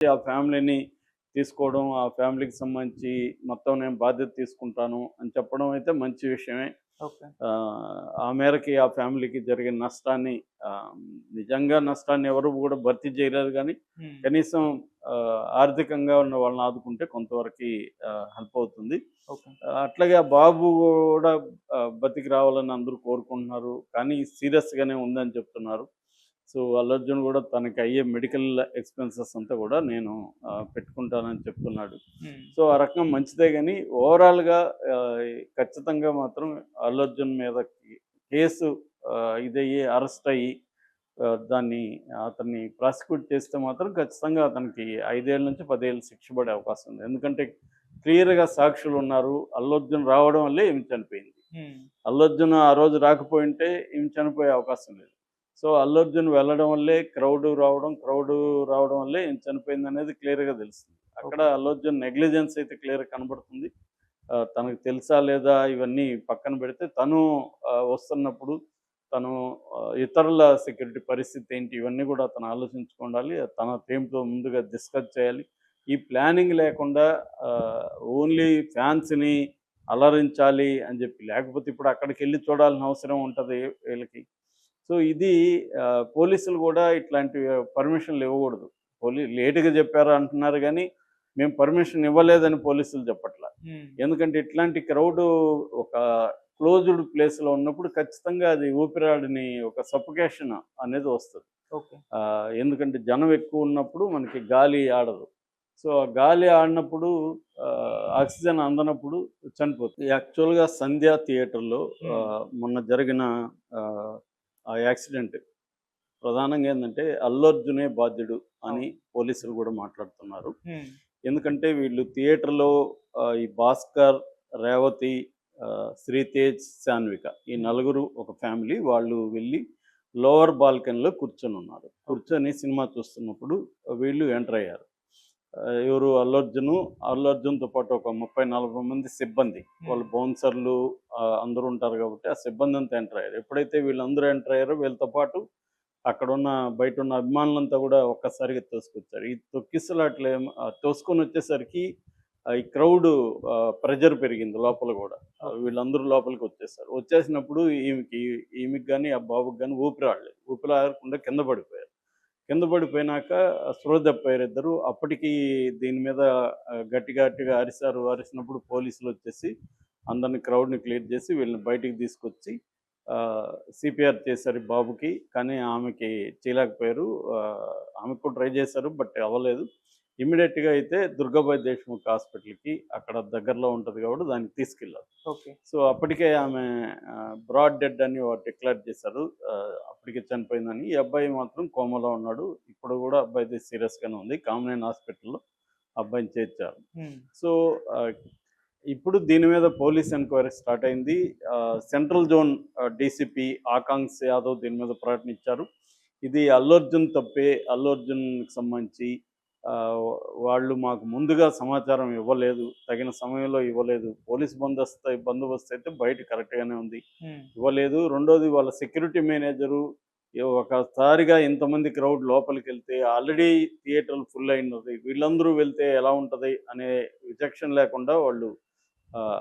ఆ ఫ్యామిలీని తీసుకోవడం ఆ ఫ్యామిలీకి సంబంధించి మొత్తం నేను బాధ్యత తీసుకుంటాను అని చెప్పడం అయితే మంచి విషయమే. ఆ, మేరకి ఆ ఫ్యామిలీకి జరిగిన నష్టాన్ని నిజంగా నష్టాన్ని ఎవరు కూడా భర్తీ చేయలేరు కానీ కనీసం ఆర్థికంగా ఉన్న వాళ్ళని ఆదుకుంటే కొంతవరకు హెల్ప్ అవుతుంది. అట్లాగే ఆ బాబు కూడా బతికి రావాలని అందరూ కోరుకుంటున్నారు కానీ సీరియస్గానే ఉందని చెప్తున్నారు. సో అల్లు అర్జున్ కూడా తనకి అయ్యే మెడికల్ ఎక్స్పెన్సెస్ అంతా కూడా నేను పెట్టుకుంటానని చెప్తున్నాడు. సో ఆ రకం మంచిదే కానీ ఓవరాల్గా ఖచ్చితంగా మాత్రం అల్లు అర్జున్ మీద కేసు ఇదయ్యి అరెస్ట్ అయ్యి దాన్ని అతన్ని ప్రాసిక్యూట్ చేస్తే మాత్రం ఖచ్చితంగా అతనికి ఐదేళ్ళ నుంచి పదేళ్ళు శిక్ష పడే అవకాశం ఉంది. ఎందుకంటే క్లియర్గా సాక్షులు ఉన్నారు. అల్లు అర్జున్ రావడం వల్లే ఈమె చనిపోయింది. అల్లు అర్జున్ ఆ రోజు రాకపోయింటే ఈమె చనిపోయే అవకాశం లేదు. సో అల్లు అర్జున్ వెళ్ళడం వల్లే క్రౌడ్ రావడం క్రౌడ్ రావడం వల్లే చనిపోయింది అనేది క్లియర్గా తెలుస్తుంది. అక్కడ అల్లు అర్జున్ నెగ్లిజెన్స్ అయితే క్లియర్ కనబడుతుంది. తనకు తెలుసా లేదా ఇవన్నీ పక్కన పెడితే తను వస్తున్నప్పుడు తను ఇతరుల సెక్యూరిటీ పరిస్థితి ఏంటి ఇవన్నీ కూడా తను ఆలోచించుకోవాలి తన టీంతో ముందుగా డిస్కస్ చేయాలి. ఈ ప్లానింగ్ లేకుండా ఓన్లీ ఫ్యాన్స్ని అలరించాలి అని చెప్పి లేకపోతే ఇప్పుడు అక్కడికి వెళ్ళి చూడాల్సిన అవసరం ఉంటుంది వీళ్ళకి. సో ఇది పోలీసులు కూడా ఇట్లాంటి పర్మిషన్లు ఇవ్వకూడదు. పోలీ లేటుగా చెప్పారు అంటున్నారు కానీ మేము పర్మిషన్ ఇవ్వలేదని పోలీసులు చెప్పట్ల. ఎందుకంటే ఇట్లాంటి క్రౌడ్ ఒక క్లోజ్డ్ ప్లేస్లో ఉన్నప్పుడు ఖచ్చితంగా అది ఊపిరాడని ఒక సఫికేషన్ అనేది వస్తుంది. ఎందుకంటే జనం ఎక్కువ ఉన్నప్పుడు మనకి గాలి ఆడదు. సో ఆ గాలి ఆడినప్పుడు ఆక్సిజన్ అందనప్పుడు చనిపోతుంది. యాక్చువల్గా సంధ్య థియేటర్లో మొన్న జరిగిన ఆ, యాక్సిడెంట్ ప్రధానంగా ఏంటంటే అల్లు అర్జునే బాధ్యుడు అని పోలీసులు కూడా మాట్లాడుతున్నారు. ఎందుకంటే వీళ్ళు థియేటర్లో ఈ భాస్కర్ రేవతి శ్రీతేజ్ శాన్విక ఈ నలుగురు ఒక ఫ్యామిలీ వాళ్ళు వెళ్ళి లోవర్ బాల్కనీలో కూర్చొని ఉన్నారు కూర్చొని సినిమా చూస్తున్నప్పుడు వీళ్ళు ఎంటర్ అయ్యారు. ఎవరు అల్లు అర్జున్ అల్లు అర్జున్తో పాటు ఒక ముప్పై నలభై మంది సిబ్బంది. వాళ్ళు బౌన్సర్లు అందరూ ఉంటారు కాబట్టి ఆ సిబ్బంది అంతా ఎంటర్ అయ్యారు. ఎప్పుడైతే వీళ్ళందరూ ఎంటర్ అయ్యారో వీళ్ళతో పాటు అక్కడ ఉన్న బయట ఉన్న అభిమానులంతా కూడా ఒక్కసారిగా తోసుకొచ్చారు. ఈ తొక్కిసలాట్లు తోసుకొని వచ్చేసరికి ఈ క్రౌడ్ ప్రెజర్ పెరిగింది లోపల కూడా. వీళ్ళందరూ లోపలికి వచ్చేసారు. వచ్చేసినప్పుడు ఈమెకి ఈమెకి కానీ ఆ బాబుకి కానీ ఊపిరి ఆడలేదు ఊపిరి ఆడకుండా కింద పడిపోయారు. కింద పడిపోయినాక స్పృహ తప్పారు అప్పటికి దీని మీద గట్టి గట్టిగా అరిశారు. అరిసినప్పుడు పోలీసులు వచ్చేసి అందరిని క్రౌడ్ని క్లియర్ చేసి వీళ్ళని బయటికి తీసుకొచ్చి సిపిఆర్ చేశారు బాబుకి. కానీ ఆమెకి చేయలేకపోయారు ఆమెకు కూడా ట్రై చేశారు బట్ అవ్వలేదు. ఇమ్మీడియట్గా అయితే దుర్గాబాయ్ దేశ్ముఖ్ హాస్పిటల్కి అక్కడ దగ్గరలో ఉంటుంది కాబట్టి దానికి తీసుకెళ్ళారు ఓకే. సో అప్పటికే ఆమె బ్రాడ్ డెడ్ అని డిక్లేర్ చేశారు. అప్పటికే చనిపోయిందని. ఈ అబ్బాయి మాత్రం కోమలో ఉన్నాడు. ఇప్పుడు కూడా అబ్బాయిది సీరియస్గానే ఉంది. కామనేన్ హాస్పిటల్లో అబ్బాయిని చేర్చారు. సో ఇప్పుడు దీని మీద పోలీస్ ఎంక్వైరీ స్టార్ట్ అయింది. Central zone DCP Akanksha Yadav దీని మీద ప్రకటించారు ఇది అల్లు అర్జున్ తప్పే. అల్లు అర్జున్కి సంబంధించి వాళ్ళు మాకు ముందుగా సమాచారం ఇవ్వలేదు తగిన సమయంలో ఇవ్వలేదు. పోలీస్ బందోబస్తు బందోబస్తు అయితే బయట కరెక్ట్గానే ఉంది. ఇవ్వలేదు. రెండోది వాళ్ళ సెక్యూరిటీ మేనేజరు ఒకసారిగా ఇంతమంది క్రౌడ్ లోపలికి వెళ్తే ఆల్రెడీ థియేటర్లు ఫుల్ అయినది. వీళ్ళందరూ వెళ్తే ఎలా ఉంటుంది అనే విచక్షణ లేకుండా వాళ్ళు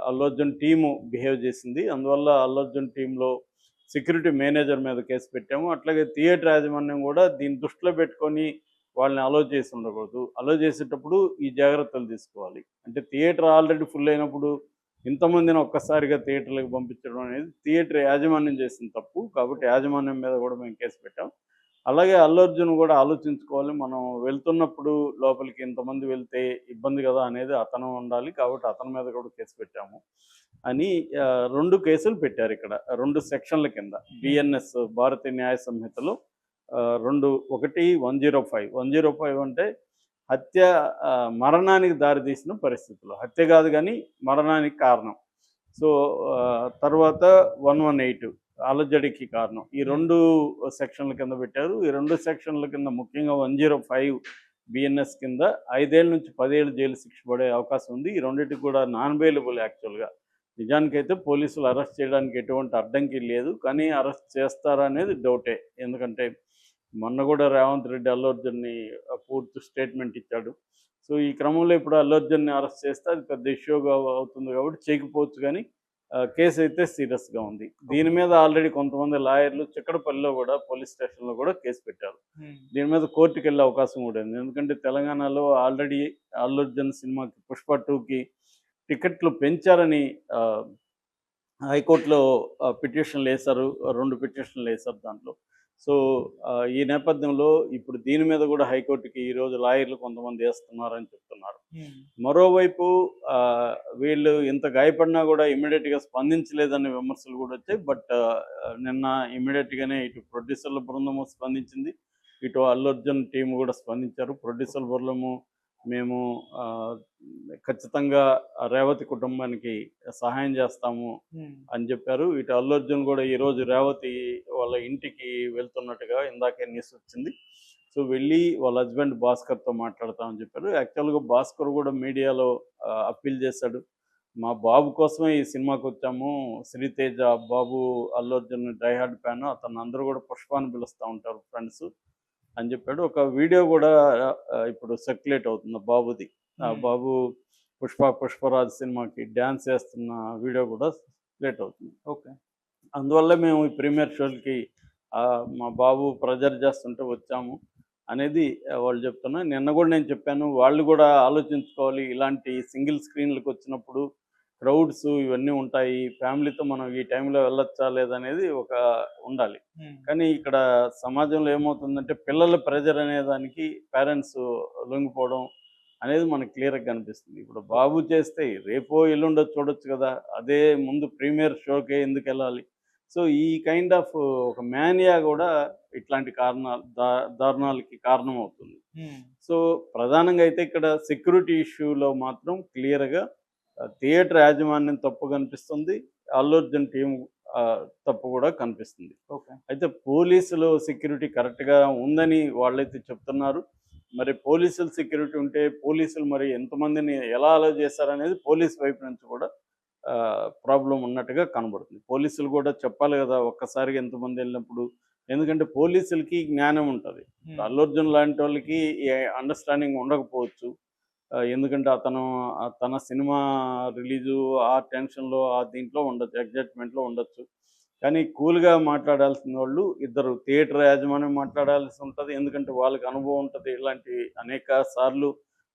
అల్లు అర్జున్ టీము బిహేవ్ చేసింది. అందువల్ల అల్లు అర్జున్ టీంలో సెక్యూరిటీ మేనేజర్ మీద కేసు పెట్టాము. అట్లాగే థియేటర్ యాజమాన్యం కూడా దీన్ని దృష్టిలో పెట్టుకొని వాళ్ళని అలో చేసి ఉండకూడదు. అలో చేసేటప్పుడు ఈ జాగ్రత్తలు తీసుకోవాలి. అంటే థియేటర్ ఆల్రెడీ ఫుల్ అయినప్పుడు ఇంతమందిని ఒక్కసారిగా థియేటర్లకు పంపించడం అనేది థియేటర్ యాజమాన్యం చేసిన తప్పు. కాబట్టి యాజమాన్యం మీద కూడా మేము కేసు పెట్టాం. అలాగే అల్లు అర్జున్ కూడా ఆలోచించుకోవాలి. మనం వెళ్తున్నప్పుడు లోపలికి ఇంతమంది వెళ్తే ఇబ్బంది కదా అనేది అతను ఉండాలి. కాబట్టి అతని మీద కూడా కేసు పెట్టాము అని రెండు కేసులు పెట్టారు ఇక్కడ. రెండు సెక్షన్ల కింద. బిఎన్ఎస్ భారతీయ న్యాయ సంహితలో రెండు ఒకటి one zero five. One zero five అంటే హత్య మరణానికి దారితీసిన పరిస్థితులు. హత్య కాదు కానీ మరణానికి కారణం. సో తర్వాత వన్ వన్ ఎయిట్ అలజడికి కారణం. ఈ రెండు సెక్షన్ల కింద పెట్టారు. ఈ రెండు సెక్షన్ల కింద ముఖ్యంగా వన్ జీరో ఫైవ్ బిఎన్ఎస్ కింద ఐదేళ్ళ నుంచి పదేళ్ళు జైలు శిక్ష పడే అవకాశం ఉంది. ఈ రెండింటికి కూడా నాన్ బెయిలబుల్ యాక్చువల్గా నిజానికైతే పోలీసులు అరెస్ట్ చేయడానికి ఎటువంటి అడ్డంకి లేదు. కానీ అరెస్ట్ చేస్తారా అనేది డౌటే ఎందుకంటే మొన్న కూడా రేవంత్ రెడ్డి అల్లు అర్జున్ని పూర్తి స్టేట్మెంట్ ఇచ్చాడు. సో ఈ క్రమంలో ఇప్పుడు అల్లు అర్జున్ని అరెస్ట్ చేస్తే అది పెద్ద ఇష్యూగా అవుతుంది కాబట్టి చేయకపోవచ్చు కానీ కేసు అయితే సీరియస్గా ఉంది. దీని మీద ఆల్రెడీ కొంతమంది లాయర్లు చిక్కడపల్లిలో కూడా పోలీస్ స్టేషన్లో కూడా కేసు పెట్టారు. దీని మీద కోర్టుకి వెళ్ళే అవకాశం కూడా ఉంది. ఎందుకంటే తెలంగాణలో ఆల్రెడీ అల్లు అర్జున్ సినిమాకి పుష్ప టూకి టికెట్లు పెంచారని హైకోర్టులో పిటిషన్లు వేశారు. రెండు పిటిషన్లు వేశారు దాంట్లో. సో ఈ నేపథ్యంలో ఇప్పుడు దీని మీద కూడా హైకోర్టుకి ఈరోజు లాయర్లు కొంతమంది వేస్తున్నారని చెప్తున్నారు. మరోవైపు వీళ్ళు ఇంత గాయపడినా కూడా ఇమ్మీడియట్గా స్పందించలేదనే విమర్శలు కూడా వచ్చాయి. బట్ నిన్న ఇమ్మీడియట్గానే ఇటు ప్రొడ్యూసర్ల బృందము స్పందించింది. ఇటు అల్లు అర్జున్ టీం కూడా స్పందించారు. ప్రొడ్యూసర్ బృందము మేము ఖచ్చితంగా రేవతి కుటుంబానికి సహాయం చేస్తాము అని చెప్పారు. ఇటు అల్లు అర్జున్ కూడా ఈరోజు రేవతి వాళ్ళ ఇంటికి వెళ్తున్నట్టుగా ఇందాకే న్యూస్ వచ్చింది. సో వెళ్ళి వాళ్ళ హస్బెండ్ భాస్కర్తో మాట్లాడతామని చెప్పారు. యాక్చువల్గా భాస్కర్ కూడా మీడియాలో అప్పీల్ చేశాడు. మా బాబు కోసమే ఈ సినిమాకి వచ్చాము. Sriteja Babu Allu Arjun diehard fan. అతను అందరూ కూడా పుష్పాన్ని పిలుస్తూ ఉంటారు ఫ్రెండ్స్. అని చెప్పాడు. ఒక వీడియో కూడా ఇప్పుడు సర్క్యులేట్ అవుతుంది బాబుది. ఆ బాబు పుష్ప పుష్పరాజ్ సినిమాకి డ్యాన్స్ చేస్తున్న వీడియో కూడా సర్క్యులేట్ అవుతుంది. ఓకే. అందువల్ల మేము ఈ ప్రీమియర్ షోలకి మా బాబు ప్రెజర్ చేస్తుంటే వచ్చాము అనేది వాళ్ళు చెప్తున్నా. నిన్న కూడా నేను చెప్పాను వాళ్ళు కూడా ఆలోచించుకోవాలి ఇలాంటి సింగిల్ స్క్రీన్లకు వచ్చినప్పుడు క్రౌడ్స్ ఇవన్నీ ఉంటాయి. ఫ్యామిలీతో మనం ఈ టైంలో వెళ్ళొచ్చా లేదనేది ఒక ఉండాలి. కానీ ఇక్కడ సమాజంలో ఏమవుతుందంటే పిల్లల ప్రెజర్ అనే దానికి పేరెంట్స్ లొంగిపోవడం అనేది మనకు క్లియర్గా కనిపిస్తుంది. ఇప్పుడు బాబు చేస్తే రేపో ఎల్లుండో చూడొచ్చు కదా. అదే ముందు ప్రీమియర్ షోకే ఎందుకు వెళ్ళాలి? సో ఈ కైండ్ ఆఫ్ ఒక మేనియా కూడా ఇట్లాంటి కారణాలు దారుణాలకి కారణం అవుతుంది సో ప్రధానంగా అయితే ఇక్కడ సెక్యూరిటీ ఇష్యూలో మాత్రం క్లియర్గా థియేటర్ యాజమాన్యం తప్పు కనిపిస్తుంది అల్లు అర్జున్ టీం తప్పు కూడా కనిపిస్తుంది. ఓకే. అయితే పోలీసులు సెక్యూరిటీ కరెక్ట్గా ఉందని వాళ్ళైతే చెప్తున్నారు. మరి పోలీసులు సెక్యూరిటీ ఉంటే పోలీసులు మరి ఎంతమందిని ఎలా అలో చేశారనేది పోలీస్ వైపు నుంచి కూడా ప్రాబ్లం ఉన్నట్టుగా కనబడుతుంది. పోలీసులు కూడా చెప్పాలి కదా ఒక్కసారిగా ఎంతమంది వెళ్ళినప్పుడు. ఎందుకంటే పోలీసులకి జ్ఞానం ఉంటుంది. అల్లు అర్జున్ లాంటి వాళ్ళకి అండర్స్టాండింగ్ ఉండకపోవచ్చు. ఎందుకంటే అతను తన సినిమా రిలీజు ఆ టెన్షన్లో ఆ దీంట్లో ఉండొచ్చు ఎగ్జైట్మెంట్లో ఉండొచ్చు. కానీ కూల్గా మాట్లాడాల్సిన వాళ్ళు ఇద్దరు. థియేటర్ యాజమాన్యం మాట్లాడాల్సి ఉంటుంది. ఎందుకంటే వాళ్ళకి అనుభవం ఉంటుంది. ఇలాంటి అనేక సార్లు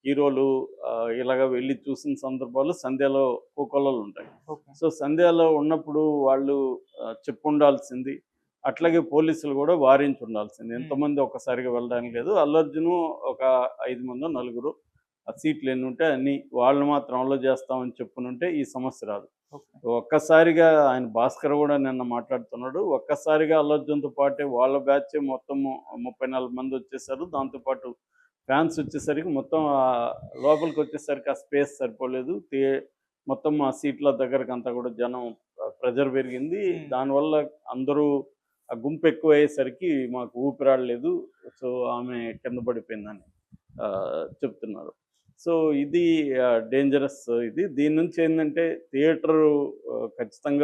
హీరోలు ఇలాగ వెళ్ళి చూసిన సందర్భాలు సంధ్యలో కోకొల్లలు ఉంటాయి. సో సంధ్యాలో ఉన్నప్పుడు వాళ్ళు చెప్పుండాల్సింది. అట్లాగే పోలీసులు కూడా వారించి ఉండాల్సింది ఎంతమంది ఒక్కసారిగా వెళ్ళడానికి లేదు. అల్లు అర్జున్ ఒక ఐదు మందో నలుగురు సీట్లు ఎన్ని ఉంటే అన్ని వాళ్ళు మాత్రం అమలు చేస్తామని చెప్పునుంటే ఈ సమస్య రాదు. ఒక్కసారిగా ఆయన భాస్కర్ కూడా నిన్న మాట్లాడుతున్నాడు. ఒక్కసారిగా అల్లు అర్జున్తో పాటే వాళ్ళ బ్యాచ్ మొత్తం ముప్పై నాలుగు మంది వచ్చేసారు. దాంతోపాటు ఫ్యాన్స్ వచ్చేసరికి మొత్తం ఆ లోపలికి వచ్చేసరికి ఆ స్పేస్ సరిపోలేదు. మొత్తం ఆ సీట్ల దగ్గరకు అంతా కూడా జనం ప్రెజర్ పెరిగింది. దానివల్ల అందరూ ఆ గుంపు ఎక్కువ అయ్యేసరికి మాకు ఊపిరాడలేదు. సో ఆమె కింద పడిపోయిందని ఆ, చెప్తున్నారు. సో ఇది డేంజరస్ ఇది దీని నుంచి ఏంటంటే థియేటర్ ఖచ్చితంగా